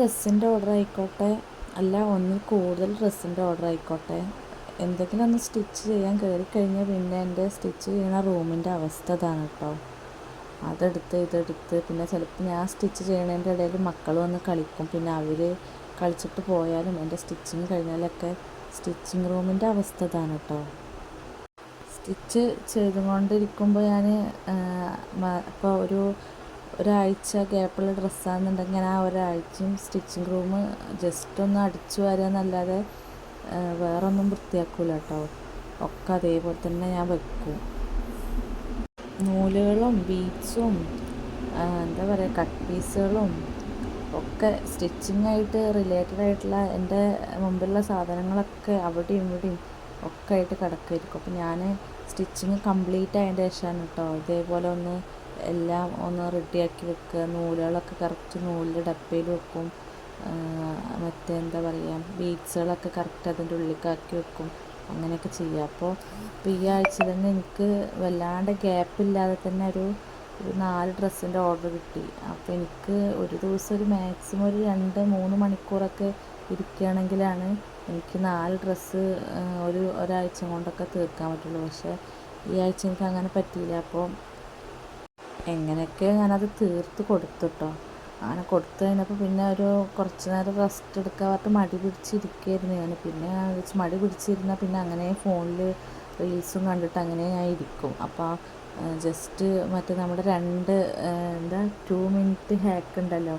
ഡ്രസ്സിന്റെ ഓർഡർ ആയിക്കോട്ടെ. അല്ല ഒന്നിൽ കൂടുതൽ ഡ്രസ്സിന്റെ ഓർഡർ ആയിക്കോട്ടെ. എന്തെങ്കിലും ഒന്ന് സ്റ്റിച്ച് ചെയ്യാൻ കയറി കഴിഞ്ഞാൽ പിന്നെ എന്റെ സ്റ്റിച്ച് ചെയ്യുന്ന റൂമിന്റെ അവസ്ഥ ഇതാണ് കേട്ടോ അതെടുത്ത് ഇതെടുത്ത്. പിന്നെ ചിലപ്പോൾ ഞാൻ സ്റ്റിച്ച് ചെയ്യണതിന്റെ ഇടയിൽ മക്കൾ വന്ന് കളിക്കും. പിന്നെ അവർ കളിച്ചിട്ട് പോയാലും എന്റെ സ്റ്റിച്ചിങ് കഴിഞ്ഞാലൊക്കെ സ്റ്റിച്ചിങ് റൂമിന്റെ അവസ്ഥ ഇതാണ് കേട്ടോ സ്റ്റിച്ച് ചെയ്തുകൊണ്ടിരിക്കുമ്പോൾ ഞാൻ ഇപ്പോൾ ഒരു ഒരാഴ്ച ഗ്യാപ്പുള്ള ഡ്രസ്സാണെന്നുണ്ടെങ്കിൽ ഞാൻ ആ ഒരാഴ്ചയും സ്റ്റിച്ചിങ് റൂം ജസ്റ്റ് ഒന്ന് അടിച്ചു വരാന്നല്ലാതെ വേറെ ഒന്നും വൃത്തിയാക്കൂല കേട്ടോ ഒക്കെ അതേപോലെ തന്നെ ഞാൻ വെക്കും. നൂലുകളും ബീഡ്സും എന്താ പറയുക കട്ട് പീസുകളും ഒക്കെ സ്റ്റിച്ചിങ് ആയിട്ട് റിലേറ്റഡ് ആയിട്ടുള്ള എന്റെ മുമ്പിലുള്ള സാധനങ്ങളൊക്കെ അവിടെയും ഇവിടെയും ഒക്കെ ആയിട്ട് കിടക്കുമായിരിക്കും അപ്പോൾ ഞാൻ സ്റ്റിച്ചിങ് കംപ്ലീറ്റ് ആയതിന്റെ ശേഷമാണ് കേട്ടോ ഇതേപോലെ ഒന്ന് എല്ലാം ഒന്ന് റെഡിയാക്കി വെക്കുക. നൂലുകളൊക്കെ കറക്റ്റ് നൂലിന്റെ ഡപ്പയിൽ വെക്കും. മറ്റേ എന്താ പറയുക ബീഡ്സുകളൊക്കെ കറക്റ്റ് അതിന്റെ ഉള്ളിലേക്കാക്കി വെക്കും. അങ്ങനെയൊക്കെ ചെയ്യുക അപ്പോൾ ഇപ്പോൾ ഈ ആഴ്ച തന്നെ എനിക്ക് വല്ലാണ്ട് ഗ്യാപ്പില്ലാതെ തന്നെ ഒരു ഒരു നാല് ഡ്രസ്സിന്റെ ഓർഡർ കിട്ടി. അപ്പോൾ എനിക്ക് ഒരു ദിവസം ഒരു മാക്സിമം ഒരു രണ്ട് മൂന്ന് മണിക്കൂറൊക്കെ ഇരിക്കുകയാണെങ്കിലാണ് എനിക്ക് നാല് ഡ്രസ്സ് ഒരു ഒരാഴ്ച കൊണ്ടൊക്കെ തീർക്കാൻ പറ്റുള്ളൂ. പക്ഷേ ഈ ആഴ്ച എനിക്ക് അങ്ങനെ പറ്റിയില്ല. അപ്പോൾ എങ്ങനെയൊക്കെ ഞാനത് തീർത്ത് കൊടുത്തു കേട്ടോ അങ്ങനെ കൊടുത്തു കഴിഞ്ഞപ്പോൾ പിന്നെ ഒരു കുറച്ച് നേരം റെസ്റ്റ് എടുക്കാൻ പറഞ്ഞിട്ട് മടി പിടിച്ചിരിക്കുകയായിരുന്നു ഞാൻ. പിന്നെ ഞാൻ വിളിച്ച് മടി പിടിച്ചിരുന്നാൽ പിന്നെ അങ്ങനെ ഫോണിൽ റീൽസും കണ്ടിട്ട് അങ്ങനെ ഞാൻ ഇരിക്കും. അപ്പോൾ ജസ്റ്റ് മറ്റേ നമ്മുടെ രണ്ട് എന്താ ടു മിനിറ്റ് ഹാക്ക് ഉണ്ടല്ലോ.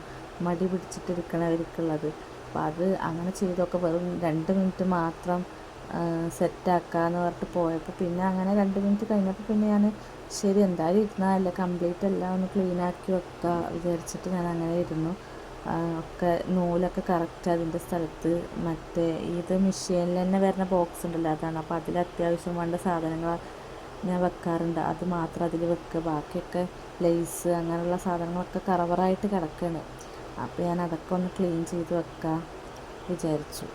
മടി പിടിച്ചിട്ടിരിക്കണവർക്കുള്ളത്. അപ്പോൾ അത് അങ്ങനെ ചെയ്തൊക്കെ വെറും രണ്ട് മിനിറ്റ് മാത്രം സെറ്റാക്കാന്ന് പറഞ്ഞിട്ട് പോയപ്പോൾ പിന്നെ അങ്ങനെ രണ്ട് മിനിറ്റ് കഴിഞ്ഞപ്പോൾ പിന്നെ ഞാൻ ശരി എന്തായാലും ഇരുന്നാലല്ല. കംപ്ലീറ്റ് എല്ലാം ഒന്ന് ക്ലീൻ ആക്കി വെക്കുക വിചാരിച്ചിട്ട് ഞാൻ അങ്ങനെ ഇരുന്നു. ഒക്കെ നൂലൊക്കെ കറക്റ്റ് അതിന്റെ സ്ഥലത്ത്. മറ്റേ ഇത് മെഷീനിൽ തന്നെ വരുന്ന ബോക്സ് ഉണ്ടല്ലോ അതാണ്. അപ്പോൾ അതിൽ അത്യാവശ്യം വേണ്ട സാധനങ്ങൾ ഞാൻ വെക്കാറുണ്ട്. അത് മാത്രം അതിൽ വെക്കുക ബാക്കിയൊക്കെ ലേസ് അങ്ങനെയുള്ള സാധനങ്ങളൊക്കെ കറവറായിട്ട് കിടക്കുകയാണ് അപ്പോൾ ഞാൻ അതൊക്കെ ഒന്ന് ക്ലീൻ ചെയ്ത് വെക്കാം വിചാരിച്ചു.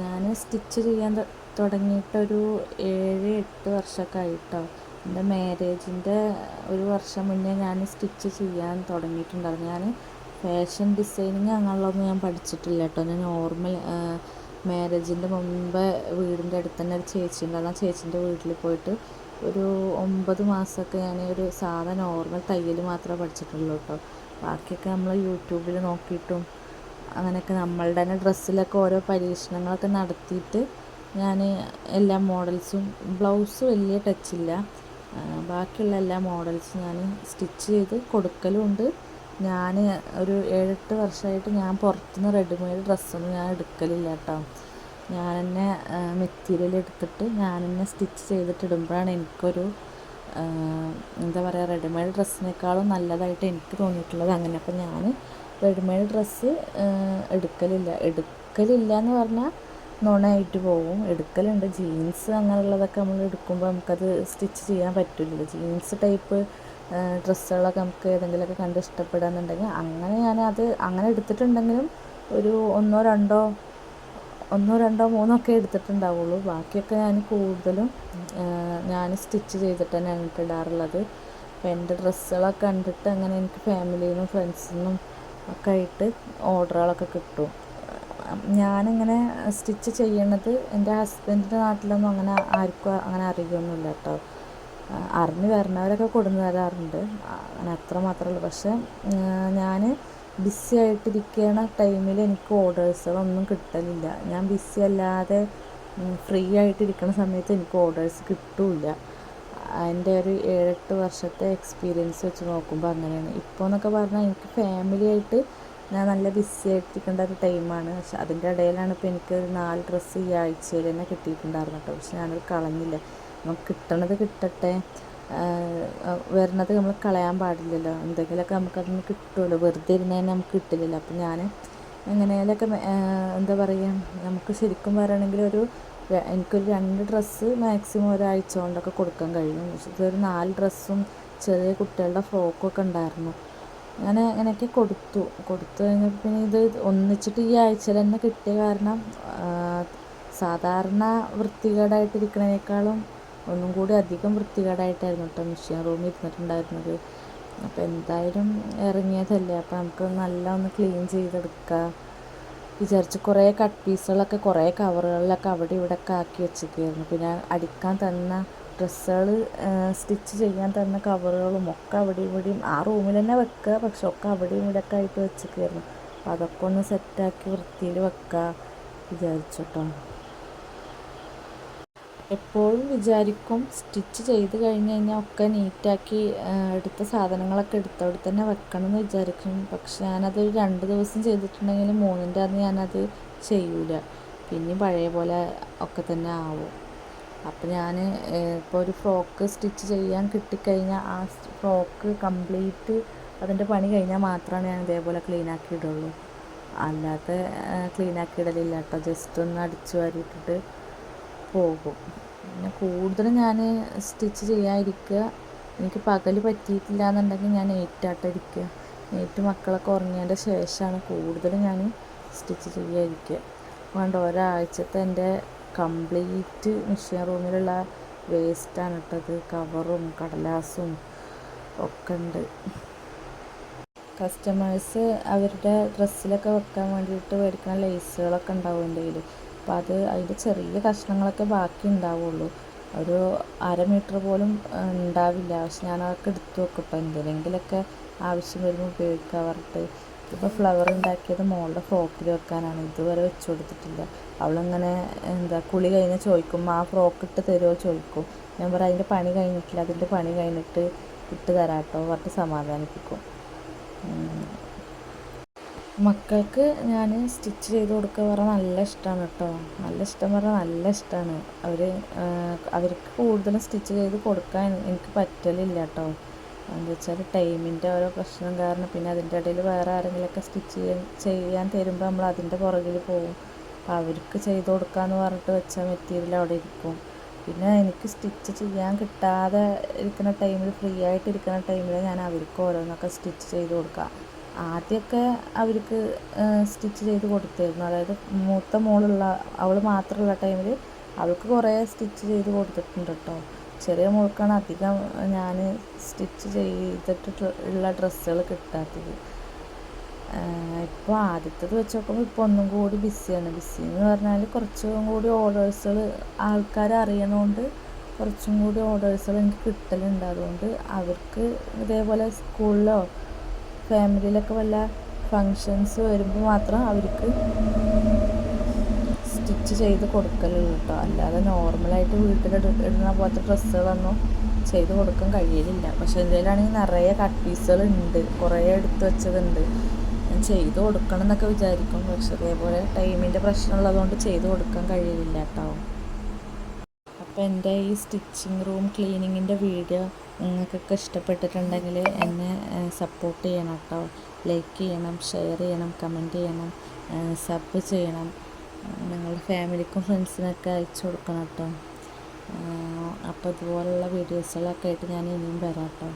ഞാൻ സ്റ്റിച്ച് ചെയ്യാൻ തുടങ്ങിയിട്ടൊരു ഏഴ് എട്ട് വർഷമൊക്കെ ആയിട്ടോ എന്റെ മാരേജിന്റെ ഒരു വർഷം മുന്നേ ഞാൻ സ്റ്റിച്ച് ചെയ്യാൻ തുടങ്ങിയിട്ടുണ്ടായിരുന്നു. ഞാൻ ഫാഷൻ ഡിസൈനിങ് അങ്ങനെയുള്ളതൊന്നും ഞാൻ പഠിച്ചിട്ടില്ല കേട്ടോ. ഞാൻ നോർമൽ മാരേജിന്റെ മുമ്പ് വീടിന്റെ അടുത്ത് തന്നെ ഒരു ചേച്ചി ഉണ്ടായിരുന്നു. ആ ചേച്ചീന്റെ വീട്ടിൽ പോയിട്ട് ഒരു ഒമ്പത് മാസമൊക്കെ ഞാൻ ഒരു സാധാ നോർമൽ തയ്യൽ മാത്രമേ പഠിച്ചിട്ടുള്ളൂ കേട്ടോ. ബാക്കിയൊക്കെ നമ്മൾ യൂട്യൂബിൽ നോക്കിയിട്ടും അങ്ങനെയൊക്കെ നമ്മളുടെ തന്നെ ഡ്രസ്സിലൊക്കെ ഓരോ പരീക്ഷണങ്ങളൊക്കെ നടത്തിയിട്ട് ഞാൻ എല്ലാ മോഡൽസും ബ്ലൗസ് വലിയ ടച്ചില്ല. ബാക്കിയുള്ള എല്ലാ മോഡൽസും ഞാൻ സ്റ്റിച്ച് ചെയ്ത് കൊടുക്കലുമുണ്ട് ഞാൻ ഒരു ഏഴെട്ട് വർഷമായിട്ട് ഞാൻ പുറത്തുനിന്ന് റെഡിമെയ്ഡ് ഡ്രസ്സൊന്നും ഞാൻ എടുക്കലില്ല കേട്ടോ ഞാൻ തന്നെ മെറ്റീരിയൽ എടുത്തിട്ട് ഞാൻ തന്നെ സ്റ്റിച്ച് ചെയ്തിട്ട് ഇടുമ്പോഴാണ് എനിക്കൊരു എന്താ പറയുക റെഡിമെയ്ഡ് ഡ്രസ്സിനേക്കാളും നല്ലതായിട്ട് എനിക്ക് തോന്നിയിട്ടുള്ളത് അങ്ങനെ. അപ്പം ഞാൻ റെഡിമെയ്ഡ് ഡ്രസ്സ് എടുക്കലില്ല എടുക്കലില്ല. എന്ന് പറഞ്ഞാൽ നുണയായിട്ട് പോകും എടുക്കലുണ്ട്. ജീൻസ് അങ്ങനെയുള്ളതൊക്കെ നമ്മൾ എടുക്കുമ്പോൾ നമുക്കത് സ്റ്റിച്ച് ചെയ്യാൻ പറ്റില്ല ജീൻസ് ടൈപ്പ് ഡ്രസ്സുകളൊക്കെ നമുക്ക് ഏതെങ്കിലുമൊക്കെ കണ്ട് ഇഷ്ടപ്പെടുകയെന്നുണ്ടെങ്കിൽ അങ്ങനെ ഞാൻ അത് അങ്ങനെ എടുത്തിട്ടുണ്ടെങ്കിലും ഒരു ഒന്നോ രണ്ടോ ഒന്നോ രണ്ടോ മൂന്നോ ഒക്കെ എടുത്തിട്ടുണ്ടാവുള്ളൂ. ബാക്കിയൊക്കെ ഞാൻ കൂടുതലും ഞാൻ സ്റ്റിച്ച് ചെയ്തിട്ട് തന്നെയാണ് ഇടാറുള്ളത്. അപ്പോൾ എന്റെ ഡ്രസ്സുകളൊക്കെ കണ്ടിട്ട് അങ്ങനെ എനിക്ക് ഫാമിലിയിൽ നിന്നും ഫ്രണ്ട്സിൽ നിന്നും ഒക്കെ ആയിട്ട് ഓർഡറുകളൊക്കെ കിട്ടും. ഞാനിങ്ങനെ സ്റ്റിച്ച് ചെയ്യണത് എന്റെ ഹസ്ബൻഡിന്റെ നാട്ടിലൊന്നും അങ്ങനെ ആർക്കും അങ്ങനെ അറിയുകയൊന്നുമില്ല കേട്ടോ. അറിഞ്ഞ് വരുന്നവരൊക്കെ കൊടുന്ന് തരാറുണ്ട് അങ്ങനെ അത്ര മാത്രമേ പക്ഷേ ഞാൻ ബിസി ആയിട്ടിരിക്കുന്ന ടൈമിൽ എനിക്ക് ഓർഡേഴ്സുകളൊന്നും കിട്ടലില്ല. ഞാൻ ബിസി അല്ലാതെ ഫ്രീ ആയിട്ടിരിക്കുന്ന സമയത്ത് എനിക്ക് ഓർഡേഴ്സ് കിട്ടില്ല. എന്റെ ഒരു ഏഴെട്ട് വർഷത്തെ എക്സ്പീരിയൻസ് വെച്ച് നോക്കുമ്പോൾ അങ്ങനെയാണ്. ഇപ്പോൾ എന്നൊക്കെ പറഞ്ഞാൽ എനിക്ക് ഫാമിലി ആയിട്ട് ഞാൻ നല്ല ബിസി ആയിട്ടിരിക്കേണ്ട ഒരു ടൈമാണ് പക്ഷെ അതിന്റെ ഇടയിലാണ് ഇപ്പോൾ എനിക്ക് ഒരു നാല് ഡ്രസ്സ് ഈ ആഴ്ചയിൽ തന്നെ കിട്ടിയിട്ടുണ്ടായിരുന്നു കേട്ടോ. പക്ഷെ ഞാനത് കളഞ്ഞില്ല. നമുക്ക് കിട്ടണത് കിട്ടട്ടെ. വരണത് നമ്മൾ കളയാൻ പാടില്ലല്ലോ. എന്തെങ്കിലുമൊക്കെ നമുക്കതിന് കിട്ടുമല്ലോ. വെറുതെ ഇരുന്നതിന് നമുക്ക് കിട്ടില്ലല്ലോ. അപ്പം ഞാൻ എങ്ങനെയാലൊക്കെ എന്താ പറയുക നമുക്ക് ശരിക്കും പറയുകയാണെങ്കിൽ ഒരു എനിക്കൊരു രണ്ട് ഡ്രസ്സ് മാക്സിമം ഒരാഴ്ച കൊണ്ടൊക്കെ കൊടുക്കാൻ കഴിയും. പക്ഷേ ഇതൊരു നാല് ഡ്രസ്സും ചെറിയ കുട്ടികളുടെ ഫ്രോക്കൊക്കെ ഉണ്ടായിരുന്നു. ഞാൻ അങ്ങനെയൊക്കെ കൊടുത്തു. കൊടുത്തു കഴിഞ്ഞപ്പോൾ പിന്നെ ഇത് ഒന്നിച്ചിട്ട് ഈ ആഴ്ചയിൽ തന്നെ കിട്ടിയ കാരണം സാധാരണ വൃത്തികേടായിട്ടിരിക്കണേക്കാളും ഒന്നും കൂടി അധികം വൃത്തികേടായിട്ടായിരുന്നു കേട്ടോ മെഷീൻ റൂമിൽ ഇരുന്നിട്ടുണ്ടായിരുന്നത്. അപ്പോൾ എന്തായാലും ഇറങ്ങിയതല്ലേ. അപ്പോൾ നമുക്ക് നല്ല ഒന്ന് ക്ലീൻ ചെയ്തെടുക്കാം. വിചാരിച്ച് കുറേ കട്ട് പീസുകളൊക്കെ കുറേ കവറുകളിലൊക്കെ അവിടെ ഇവിടെയൊക്കെ ആക്കി വെച്ചിരിക്കുകയായിരുന്നു. പിന്നെ അടിക്കാൻ തന്ന ഡ്രസ്സുകൾ സ്റ്റിച്ച് ചെയ്യാൻ തന്ന കവറുകളും ഒക്കെ അവിടെ ഇവിടെയും ആ റൂമിൽ തന്നെ വെക്കുക. പക്ഷെ ഒക്കെ അവിടെയും ഇവിടെ ഒക്കെ ആയിട്ട് വെച്ചിരിക്കുകയായിരുന്നു. അപ്പോൾ അതൊക്കെ ഒന്ന് സെറ്റാക്കി വൃത്തിയിൽ വെക്കുക വിചാരിച്ചിട്ടോ എപ്പോഴും വിചാരിക്കും സ്റ്റിച്ച് ചെയ്ത് കഴിഞ്ഞ് കഴിഞ്ഞാൽ ഒക്കെ നീറ്റാക്കി എടുത്ത സാധനങ്ങളൊക്കെ എടുത്തവിടെ തന്നെ വെക്കണം എന്ന് വിചാരിക്കും. പക്ഷെ ഞാനത് രണ്ട് ദിവസം ചെയ്തിട്ടുണ്ടെങ്കിൽ മൂന്നിന്റെ അന്ന് ഞാനത് ചെയ്യൂല. പിന്നെ പഴയ പോലെ ഒക്കെ തന്നെ ആവും. അപ്പോൾ ഞാൻ ഇപ്പോൾ ഒരു ഫ്രോക്ക് സ്റ്റിച്ച് ചെയ്യാൻ കിട്ടിക്കഴിഞ്ഞാൽ ആ ഫ്രോക്ക് കംപ്ലീറ്റ് അതിന്റെ പണി കഴിഞ്ഞാൽ മാത്രമാണ് ഞാൻ ഇതേപോലെ ക്ലീൻ ആക്കി ഇടുള്ളൂ അല്ലാതെ ക്ലീൻ ആക്കി ഇടലില്ല കേട്ടോ ജസ്റ്റ് ഒന്ന് അടിച്ചു വാരിയിട്ടിട്ട് പോകും. പിന്നെ കൂടുതലും ഞാൻ സ്റ്റിച്ച് ചെയ്യാതിരിക്കുക. എനിക്ക് പകൽ പറ്റിയിട്ടില്ല എന്നുണ്ടെങ്കിൽ ഞാൻ ഏറ്റാട്ടിരിക്കുക നൈറ്റ് മക്കളൊക്കെ ഉറങ്ങിയതിന്റെ ശേഷമാണ് കൂടുതലും ഞാൻ സ്റ്റിച്ച് ചെയ്യാതിരിക്കുക. അതുകൊണ്ട് ഒരാഴ്ചത്തെ എന്റെ കംപ്ലീറ്റ് മെഷീൻ റൂമിലുള്ള വേസ്റ്റാണ് ഇട്ടത് കവറും കടലാസും ഒക്കെ ഉണ്ട്. കസ്റ്റമേഴ്സ് അവരുടെ ഡ്രസ്സിലൊക്കെ വെക്കാൻ വേണ്ടിയിട്ട് മേടിക്കുന്ന ലേസുകളൊക്കെ ഉണ്ടാവും എന്റെ കയ്യിൽ അപ്പോൾ അത് അതിന്റെ ചെറിയ കഷ്ണങ്ങളൊക്കെ ബാക്കി ഉണ്ടാവുള്ളൂ. ഒരു അര മീറ്റർ പോലും ഉണ്ടാവില്ല. പക്ഷെ ഞാൻ അതൊക്കെ എടുത്തു വെക്കും. ഇപ്പോൾ എന്തെങ്കിലുമൊക്കെ ആവശ്യം വരുമ്പോൾ ഉപയോഗിക്കാൻ പറഞ്ഞിട്ട് ഇപ്പോൾ ഫ്ലവർ ഉണ്ടാക്കിയത് മോളുടെ ഫ്രോക്കിൽ വെക്കാനാണ്. ഇതുവരെ വെച്ച് കൊടുത്തിട്ടില്ല. അവളിങ്ങനെ എന്താ കുളി കഴിഞ്ഞ് ചോദിക്കും ആ ഫ്രോക്ക് ഇട്ട് തരുമോ ചോദിക്കും. ഞാൻ പറയാം അതിന്റെ പണി കഴിഞ്ഞിട്ടില്ല. അതിന്റെ പണി കഴിഞ്ഞിട്ട് ഇട്ട് തരാം കേട്ടോ പറഞ്ഞിട്ട് സമാധാനിപ്പിക്കും. മക്കൾക്ക് ഞാൻ സ്റ്റിച്ച് ചെയ്ത് കൊടുക്കുക പറഞ്ഞാൽ നല്ല ഇഷ്ടമാണ് കേട്ടോ. നല്ല ഇഷ്ടം പറഞ്ഞാൽ നല്ല ഇഷ്ടമാണ് അവർ അവർക്ക് കൂടുതലും സ്റ്റിച്ച് ചെയ്ത് കൊടുക്കാൻ എനിക്ക് പറ്റലില്ല കേട്ടോ. എന്താ വെച്ചാൽ ടൈമിന്റെ ഓരോ പ്രശ്നം കാരണം പിന്നെ അതിന്റെ ഇടയിൽ വേറെ ആരെങ്കിലുമൊക്കെ സ്റ്റിച്ച് ചെയ്യാൻ ചെയ്യാൻ തരുമ്പോൾ നമ്മൾ അതിന്റെ പുറകിൽ പോകും. അപ്പോൾ അവർക്ക് ചെയ്ത് കൊടുക്കാമെന്ന് പറഞ്ഞിട്ട് വെച്ച മെറ്റീരിയൽ അവിടെ ഇരിക്കും. പിന്നെ എനിക്ക് സ്റ്റിച്ച് ചെയ്യാൻ കിട്ടാതെ ഇരിക്കുന്ന ടൈമിൽ ഫ്രീ ആയിട്ട് ഇരിക്കുന്ന ടൈമിൽ ഞാൻ അവർക്ക് ഓരോന്നൊക്കെ സ്റ്റിച്ച് ചെയ്ത് കൊടുക്കാം ആദ്യമൊക്കെ അവർക്ക് സ്റ്റിച്ച് ചെയ്ത് കൊടുത്തിരുന്നു. അതായത് മൂത്ത മോളുള്ള അവൾ മാത്രമുള്ള ടൈമിൽ അവൾക്ക് കുറേ സ്റ്റിച്ച് ചെയ്ത് കൊടുത്തിട്ടുണ്ട് കേട്ടോ. ചെറിയ മോൾക്കാണ് അധികം ഞാൻ സ്റ്റിച്ച് ചെയ്തിട്ട് ഉള്ള ഡ്രസ്സുകൾ കിട്ടാത്തത്. ഇപ്പോൾ ആദ്യത്തേത് വെച്ച് നോക്കുമ്പോൾ ഇപ്പോൾ ഒന്നും കൂടി ബിസിയാണ്. ബിസി എന്ന് പറഞ്ഞാൽ കുറച്ചും കൂടി ഓർഡേഴ്സുകൾ ആൾക്കാർ അറിയണോണ്ട് കുറച്ചും കൂടി ഓർഡേഴ്സുകൾ എനിക്ക് കിട്ടലുണ്ട്. അതുകൊണ്ട് അവർക്ക് ഇതേപോലെ സ്കൂളിലോ ഫാമിലിയിലൊക്കെ വല്ല ഫങ്ഷൻസ് വരുമ്പോൾ മാത്രം അവർക്ക് സ്റ്റിച്ച് ചെയ്ത് കൊടുക്കലുള്ളൂ കേട്ടോ അല്ലാതെ നോർമലായിട്ട് വീട്ടിൽ ഇടുന്ന പോലത്തെ ഡ്രസ്സുകളൊന്നും ചെയ്ത് കൊടുക്കാൻ കഴിയലില്ല. പക്ഷെ എന്തെങ്കിലാണെങ്കിൽ നിറയെ കട്ട് പീസുകൾ ഉണ്ട് കുറേ എടുത്ത് വെച്ചതുണ്ട്. ഞാൻ ചെയ്ത് കൊടുക്കണം എന്നൊക്കെ വിചാരിക്കും. പക്ഷെ അതേപോലെ ടൈമിന്റെ പ്രശ്നമുള്ളതുകൊണ്ട് ചെയ്ത് കൊടുക്കാൻ കഴിയലില്ല കേട്ടോ അപ്പോൾ എന്റെ ഈ സ്റ്റിച്ചിങ് റൂം ക്ലീനിങ്ങിന്റെ വീഡിയോ നിങ്ങൾക്കൊക്കെ ഇഷ്ടപ്പെട്ടിട്ടുണ്ടെങ്കിൽ എന്നെ സപ്പോർട്ട് ചെയ്യണം കേട്ടോ ലൈക്ക് ചെയ്യണം ഷെയർ ചെയ്യണം കമന്റ് ചെയ്യണം സബ് ചെയ്യണം. നിങ്ങളുടെ ഫാമിലിക്കും ഫ്രണ്ട്സിനൊക്കെ അയച്ചു കൊടുക്കണം കേട്ടോ. അപ്പോൾ ഇതുപോലുള്ള വീഡിയോസുകളൊക്കെ ആയിട്ട് ഞാൻ ഇനിയും വരാം കേട്ടോ.